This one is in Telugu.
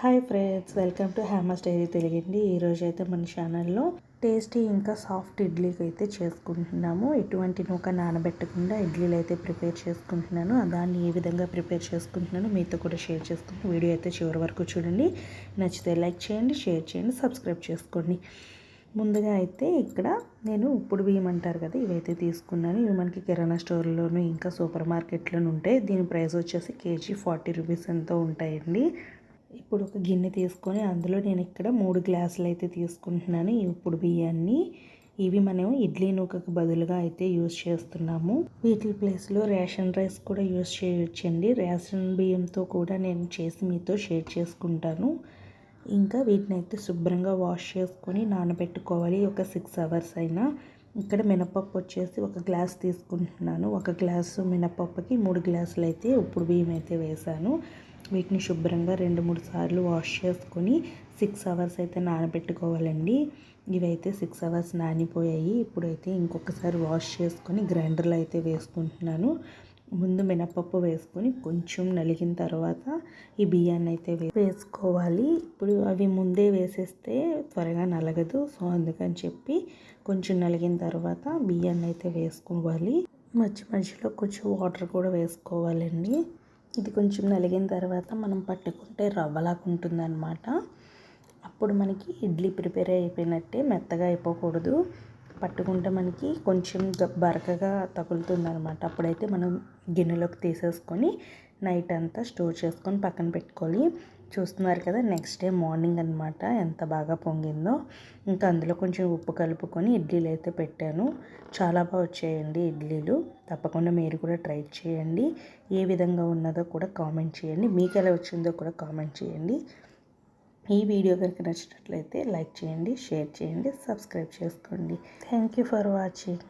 Hi friends welcome to hammers diary తెలియండి ఈరోజు అయితే మన ఛానల్లో టేస్టీ ఇంకా సాఫ్ట్ ఇడ్లీకి అయితే చేసుకుంటున్నాము. ఎటువంటి నూక నానబెట్టకుండా ఇడ్లీలు అయితే ప్రిపేర్ చేసుకుంటున్నాను. దాన్ని ఏ విధంగా ప్రిపేర్ చేసుకుంటున్నాను. మీతో కూడా షేర్ చేసుకుంటున్నాను వీడియో అయితే చివరి వరకు చూడండి. నచ్చితే లైక్ చేయండి షేర్ చేయండి సబ్స్క్రైబ్ చేసుకోండి. ముందుగా అయితే ఇక్కడ నేను ఉప్పుడు బియ్యం అంటారు కదా ఇవైతే తీసుకున్నాను. ఇవి మనకి కిరాణా స్టోర్లోను ఇంకా సూపర్ మార్కెట్లోనూ ఉంటాయి. దీని ప్రైస్ వచ్చేసి కేజీ ఫార్టీ రూపీస్ ఎంతో ఉంటాయండి. ఇప్పుడు ఒక గిన్నె తీసుకొని అందులో నేను ఇక్కడ మూడు గ్లాసులు అయితే తీసుకుంటున్నాను. ఈ ఉప్పుడు బియ్యాన్ని ఇవి మనం ఇడ్లీ నూకకు బదులుగా అయితే యూజ్ చేస్తున్నాము. వీటి ప్లేస్లో రేషన్ రైస్ కూడా యూజ్ చేయొచ్చండి. రేషన్ బియ్యంతో కూడా నేను చేసి మీతో షేర్ చేసుకుంటాను. ఇంకా వీటిని అయితే శుభ్రంగా వాష్ చేసుకొని నానబెట్టుకోవాలి. ఒక సిక్స్ అవర్స్ అయినా. ఇక్కడ మినపప్పు వచ్చేసి ఒక గ్లాస్ తీసుకుంటున్నాను. ఒక గ్లాసు మినపప్పుకి మూడు గ్లాసులు అయితే ఉప్పుడు బియ్యం అయితే వేసాను వీటిని శుభ్రంగా రెండు మూడు సార్లు వాష్ చేసుకొని సిక్స్ అవర్స్ అయితే నానబెట్టుకోవాలండి. ఇవైతే సిక్స్ అవర్స్ నానిపోయాయి. ఇప్పుడైతే ఇంకొకసారి వాష్ చేసుకొని గ్రైండర్లో అయితే వేసుకుంటున్నాను. ముందు మినపప్పు వేసుకొని కొంచెం నలిగిన తర్వాత ఈ బియ్యాన్ని అయితే వేసుకోవాలి. ఇప్పుడు అవి ముందే వేసేస్తే త్వరగా నలగదు. సో అందుకని చెప్పి కొంచెం నలిగిన తర్వాత బియ్యాన్ని అయితే వేసుకోవాలి. మధ్య మధ్యలో కొంచెం వాటర్ కూడా వేసుకోవాలండి. ఇది కొంచెం నలిగిన తర్వాత మనం పట్టుకుంటే రవ్వలాగా ఉంటుందన్నమాట. అప్పుడు మనకి ఇడ్లీ ప్రిపేర్ అయిపోయినట్టే మెత్తగా అయిపోకూడదు. పట్టుకుంటే మనకి కొంచెం బరకగా తగులుతుంది అనమాట అప్పుడైతే మనం గిన్నెలోకి తీసేసుకొని నైట్ అంతా స్టోర్ చేసుకొని పక్కన పెట్టుకోవాలి. చూస్తున్నారు కదా నెక్స్ట్ డే మార్నింగ్ అనమాట ఎంత బాగా పొంగిందో. ఇంకా అందులో కొంచెం ఉప్పు కలుపుకొని ఇడ్లీలు అయితే పెట్టాను. చాలా బాగా వచ్చాయండి ఇడ్లీలు. తప్పకుండా మీరు కూడా ట్రై చేయండి. ఏ విధంగా ఉన్నదో కూడా కామెంట్ చేయండి. మీకు ఎలా వచ్చిందో కూడా కామెంట్ చేయండి. ఈ వీడియో కనుక నచ్చినట్లయితే లైక్ చేయండి షేర్ చేయండి సబ్స్క్రైబ్ చేసుకోండి. Thank you for watching